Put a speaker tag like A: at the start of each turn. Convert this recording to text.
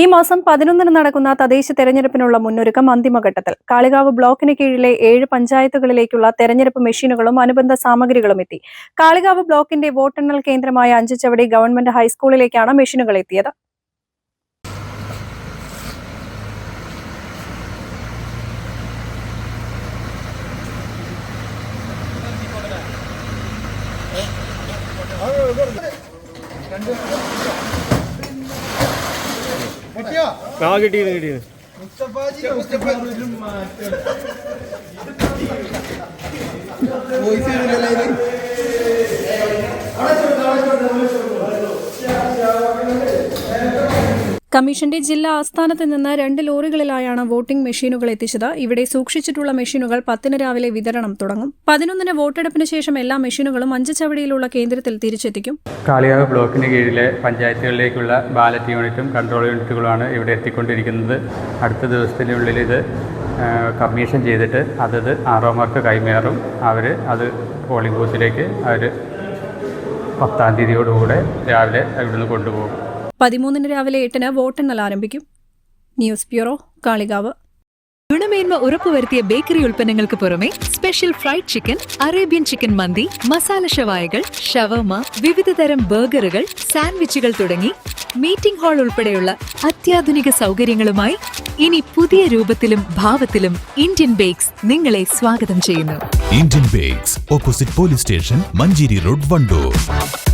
A: ഈ മാസം പതിനൊന്നിന് നടക്കുന്ന തദ്ദേശ തെരഞ്ഞെടുപ്പിനുള്ള മുന്നൊരുക്കം അന്തിമഘട്ടത്തിൽ കാളികാവ് ബ്ലോക്കിന് കീഴിലെ ഏഴ് പഞ്ചായത്തുകളിലേക്കുള്ള തെരഞ്ഞെടുപ്പ് മെഷീനുകളും അനുബന്ധ സാമഗ്രികളും എത്തി കാളികാവ് ബ്ലോക്കിന്റെ വോട്ടെണ്ണൽ കേന്ദ്രമായ അഞ്ചുചവടി ഗവൺമെന്റ് ഹൈസ്കൂളിലേക്കാണ് മെഷീനുകൾ എത്തിയത് ആ കിട്ടിയത് കിട്ടിയത് വോയിസ് ചെയ്തില്ലല്ലോ കമ്മീഷന്റെ ജില്ലാ ആസ്ഥാനത്ത് നിന്ന് രണ്ട് ലോറികളിലായാണ് വോട്ടിംഗ് മെഷീനുകൾ എത്തിച്ചത് ഇവിടെ സൂക്ഷിച്ചിട്ടുള്ള മെഷീനുകൾ പത്തിന് രാവിലെ വിതരണം തുടങ്ങും പതിനൊന്നിന് വോട്ടെടുപ്പിന് ശേഷം എല്ലാ മെഷീനുകളും അഞ്ച് ചവടിയിലുള്ള കേന്ദ്രത്തിൽ തിരിച്ചെത്തിക്കും
B: കാളിയാവ് ബ്ലോക്കിന് കീഴിലെ പഞ്ചായത്തുകളിലേക്കുള്ള ബാലറ്റ് യൂണിറ്റും കൺട്രോൾ യൂണിറ്റുകളാണ് ഇവിടെ എത്തിക്കൊണ്ടിരിക്കുന്നത് അടുത്ത ദിവസത്തിനുള്ളിൽ ഇത് കമ്മീഷൻ ചെയ്തിട്ട് അതത് ആറോമാർക്ക് കൈമാറും അവർ അത് പോളിംഗ് ബൂത്തിലേക്ക് അവർ പത്താം തീയതിയോടുകൂടെ രാവിലെ ഇവിടുന്ന് കൊണ്ടുപോകും
A: പതിമൂന്നിന് രാവിലെ എട്ടിന് വോട്ടെണ്ണൽ ആരംഭിക്കും ന്യൂസ് ബ്യൂറോ കാളികാവ് ഗുണമേന്മ ഉറപ്പുവരുത്തിയ ബേക്കറി ഉൽപ്പന്നങ്ങൾക്ക് പുറമെ special fried chicken Arabian chicken മന്തി മസാല ഷവായകൾ ഷവർമ വിവിധതരം ബർഗറുകൾ സാൻഡ്വിച്ചുകൾ തുടങ്ങി മീറ്റിംഗ് ഹാൾ ഉൾപ്പെടെയുള്ള അത്യാധുനിക സൗകര്യങ്ങളുമായി ഇനി പുതിയ രൂപത്തിലും ഭാവത്തിലും ഇന്ത്യൻ ബേക്സ് നിങ്ങളെ സ്വാഗതം ചെയ്യുന്നു
C: Indian Bakes opposite police station Manjeri road Wandoor